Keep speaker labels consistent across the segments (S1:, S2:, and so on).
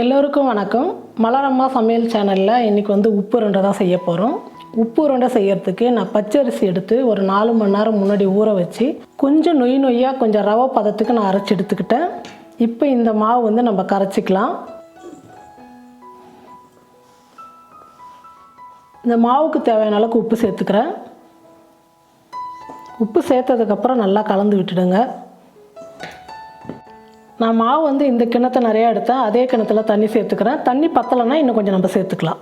S1: எல்லோருக்கும் வணக்கம். மலரம்மா சமையல் சேனலில் இன்றைக்கி வந்து உப்பு உருண்டை தான் செய்ய போகிறோம் உப்பு உருண்டை செய்யறதுக்கு நான் பச்சரிசி எடுத்து ஒரு நாலு மணி நேரம் முன்னாடி ஊற வச்சு கொஞ்சம் நொய் நொய்யாக கொஞ்சம் ரவை பதத்துக்கு நான் அரைச்சி எடுத்துக்கிட்டேன். இப்போ இந்த மாவு வந்து நம்ம கரைச்சிக்கலாம். இந்த மாவுக்கு தேவையான அளவுக்கு உப்பு சேர்த்துக்கிறேன். உப்பு சேர்த்ததுக்கப்புறம் நல்லா கலந்து விட்டுடுங்க. நான் மாவு வந்து இந்த கிணத்தை நிறையா எடுத்தேன் அதே கிணத்துல தண்ணி சேர்த்துக்கிறேன். தண்ணி பத்தலைன்னா இன்னும் கொஞ்சம் நம்ம சேர்த்துக்கலாம்.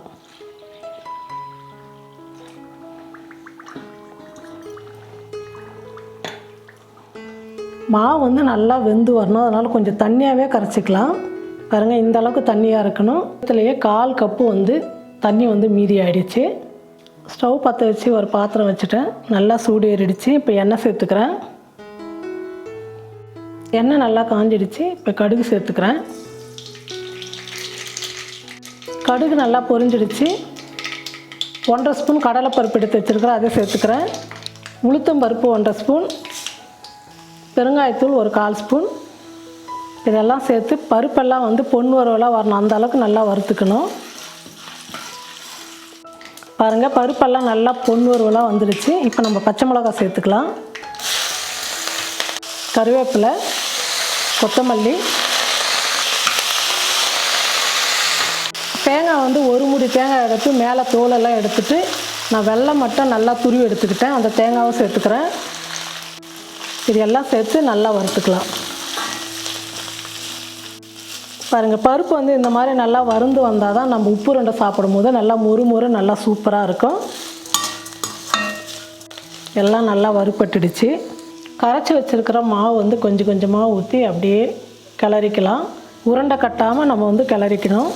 S1: மாவு வந்து நல்லா வெந்து வரணும். அதனால் கொஞ்சம் தண்ணியாகவே கரைச்சிக்கலாம். பாருங்கள் இந்த அளவுக்கு தண்ணியாக இருக்கணும். இதுலேயே கால் கப்பு வந்து தண்ணி வந்து மீதி ஆகிடுச்சு ஸ்டவ் பற்ற வச்சு ஒரு பாத்திரம் வச்சுட்டேன். நல்லா சூடு ஏறிடுச்சு. இப்போ எண்ணெய் சேர்த்துக்கிறேன். எண்ணெய் நல்லா காஞ்சிடுச்சு. இப்போ கடுகு சேர்த்துக்கிறேன். கடுகு நல்லா பொரிஞ்சிடுச்சு. ஒன்றரை ஸ்பூன் கடலைப்பருப்பு எடுத்து வச்சுருக்கிறேன். அதை சேர்த்துக்கிறேன். உளுத்தம் பருப்பு ஒன்றரை ஸ்பூன். பெருங்காயத்தூள் ஒரு கால் ஸ்பூன். இதெல்லாம் சேர்த்து பருப்பெல்லாம் வந்து பொன் வரவெல்லாம் வரணும். அந்த அளவுக்கு நல்லா வறுத்துக்கணும். பாருங்கள் பருப்பெல்லாம் நல்லா பொன் வறுவலாக வந்துடுச்சு இப்போ நம்ம பச்சை மிளகா சேர்த்துக்கலாம். கருவேப்பிலை. கொத்தமல்லி. தேங்காய் வந்து ஒரு முடி தேங்காய் எடுத்து மேலே தோலெல்லாம் எடுத்துட்டு நான் வெள்ளை மட்டும் நல்லா துருவி எடுத்துக்கிட்டேன். அந்த தேங்காவும் சேர்த்துக்கிறேன். இது எல்லாம் சேர்த்து நல்லா வறுத்துக்கலாம். பாருங்கள் பருப்பு வந்து இந்த மாதிரி நல்லா வறுந்து வந்தால் தான் நம்ம உப்பு ரெண்டை சாப்பிடும் போது நல்லா மொறு மொறு நல்லா சூப்பராக இருக்கும். எல்லாம் நல்லா வறுப்பட்டுடுச்சு கரைச்சி வச்சுருக்கிற மாவு வந்து கொஞ்சம் கொஞ்சமாக ஊற்றி அப்படியே கிளறிக்கலாம். உருண்டை கட்டாமல் நம்ம வந்து கிளறிக்கணும்.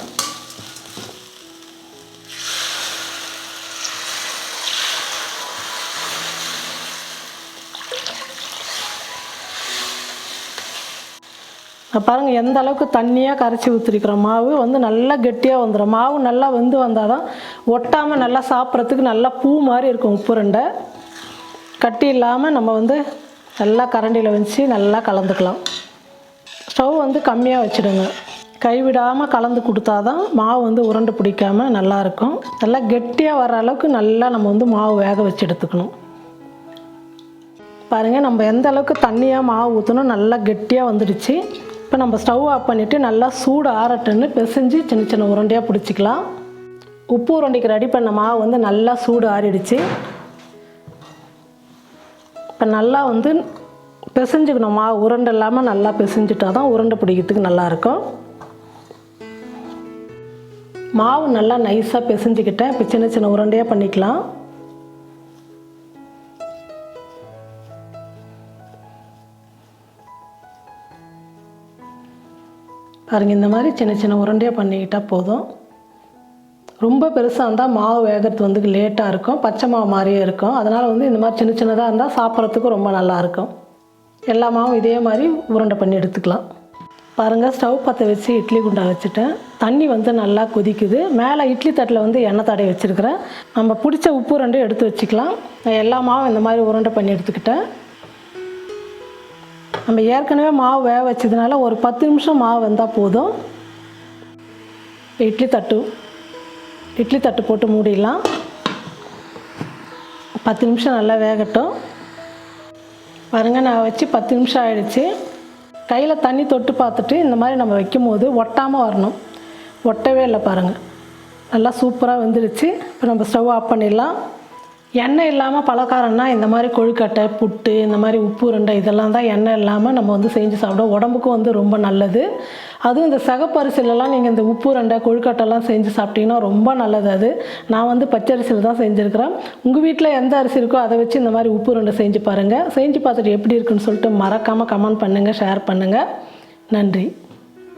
S1: பாருங்கள் எந்த அளவுக்கு தண்ணியாக கரைச்சி ஊற்றிருக்கிற மாவு வந்து நல்லா கெட்டியாக வந்துடும் மாவு நல்லா வந்து வந்தால் தான் ஒட்டாமல் நல்லா சாப்பிட்றதுக்கு நல்லா பூ மாதிரி இருக்கும் உப்பு ரெண்டை கட்டி இல்லாமல் நம்ம வந்து நல்லா கரண்டியில் வச்சு நல்லா கலந்துக்கலாம். ஸ்டவ் வந்து கம்மியாக வச்சுடுங்க. கைவிடாமல் கலந்து கொடுத்தா தான் மாவு வந்து உருண்டு பிடிக்காமல் நல்லாயிருக்கும் நல்லா கெட்டியாக வர அளவுக்கு நல்லா நம்ம வந்து மாவு வேக வச்சு எடுத்துக்கணும். பாருங்கள் நம்ம எந்த அளவுக்கு தண்ணியாக மாவு ஊற்றணும் நல்லா கெட்டியாக வந்துடுச்சு. இப்போ நம்ம ஸ்டவ் ஆஃப் பண்ணிவிட்டு நல்லா சூடு ஆறட்டுன்னு பிசைஞ்சு சின்ன சின்ன உருண்டையாக பிடிச்சிக்கலாம். உப்பு உருண்டைக்கு ரெடி பண்ண மாவு வந்து நல்லா சூடு ஆறிடுச்சு. இப்போ நல்லா வந்து பிசைஞ்சுக்கணும்? மாவு உருண்டை இல்லாமல் நல்லா பிசைஞ்சிட்டா தான் உருண்டை பிடிக்கிறதுக்கு நல்லாயிருக்கும் மாவு நல்லா நைஸாக பிசைஞ்சுக்கிட்டேன். இப்போ சின்ன சின்ன உருண்டையாக பண்ணிக்கலாம். பாருங்கள் இந்த மாதிரி சின்ன சின்ன உருண்டையாக பண்ணிக்கிட்டால் போதும். ரொம்ப பெருசாக இருந்தால் மாவு வேகிறது வந்து லேட்டாக இருக்கும். பச்சை மாவு மாதிரியே இருக்கும். அதனால் வந்து இந்த மாதிரி சின்ன சின்னதாக இருந்தால் சாப்பிட்றதுக்கு ரொம்ப நல்லாயிருக்கும் எல்லா மாவும் இதே மாதிரி உருண்டை பண்ணி எடுத்துக்கலாம். பாருங்கள் ஸ்டவ் பற்ற வச்சு இட்லி குண்டா வச்சுட்டேன். தண்ணி வந்து நல்லா கொதிக்குது. மேலே இட்லி தட்டில் வந்து எண்ணெய் தடவை வச்சுருக்கிறேன். நம்ம பிடிச்ச உப்பு ரெண்டும் எடுத்து வச்சுக்கலாம். நான் எல்லா மாவும் இந்த மாதிரி உருண்டை பண்ணி எடுத்துக்கிட்டேன். நம்ம ஏற்கனவே மாவு வேக வச்சதுனால ஒரு பத்து நிமிஷம் மாவு வந்தால் போதும். இட்லி தட்டு இட்லி தட்டு போட்டு மூடிடலாம். பத்து நிமிஷம் நல்லா வேகட்டும். பாருங்கள் நான் வச்சு பத்து நிமிஷம் ஆயிடுச்சு. கையில் தண்ணி தொட்டு பார்த்துட்டு இந்த மாதிரி நம்ம வைக்கும் போது ஒட்டாமல் வரணும். ஒட்டவே இல்லை பாருங்கள் நல்லா சூப்பராக வெந்துடுச்சு இப்போ நம்ம ஸ்டவ் ஆஃப் பண்ணிடலாம். எண்ணெய் இல்லாமல் பலகாரம்னா இந்த மாதிரி கொழுக்கட்டை புட்டு இந்த மாதிரி உப்பு ரெண்டை இதெல்லாம் தான் எண்ணெய் இல்லாமல் நம்ம வந்து செஞ்சு சாப்பிடுவோம். உடம்புக்கும் வந்து ரொம்ப நல்லது. அதுவும் இந்த சகப்பரிசிலெலாம் நீங்கள் இந்த உப்பு ரெண்டை கொழுக்கட்டைலாம் செஞ்சு சாப்பிட்டீங்கன்னா ரொம்ப நல்லது அது. நான் வந்து பச்சரிசியில் தான் செஞ்சுருக்கிறேன். உங்கள் வீட்டில் எந்த அரிசி இருக்கோ அதை வச்சு இந்த மாதிரி உப்பு ரெண்டை செஞ்சு பாருங்கள் செஞ்சு பார்த்துட்டு எப்படி இருக்குன்னு சொல்லிட்டு மறக்காமல் கமெண்ட் பண்ணுங்கள் ஷேர் பண்ணுங்கள் நன்றி.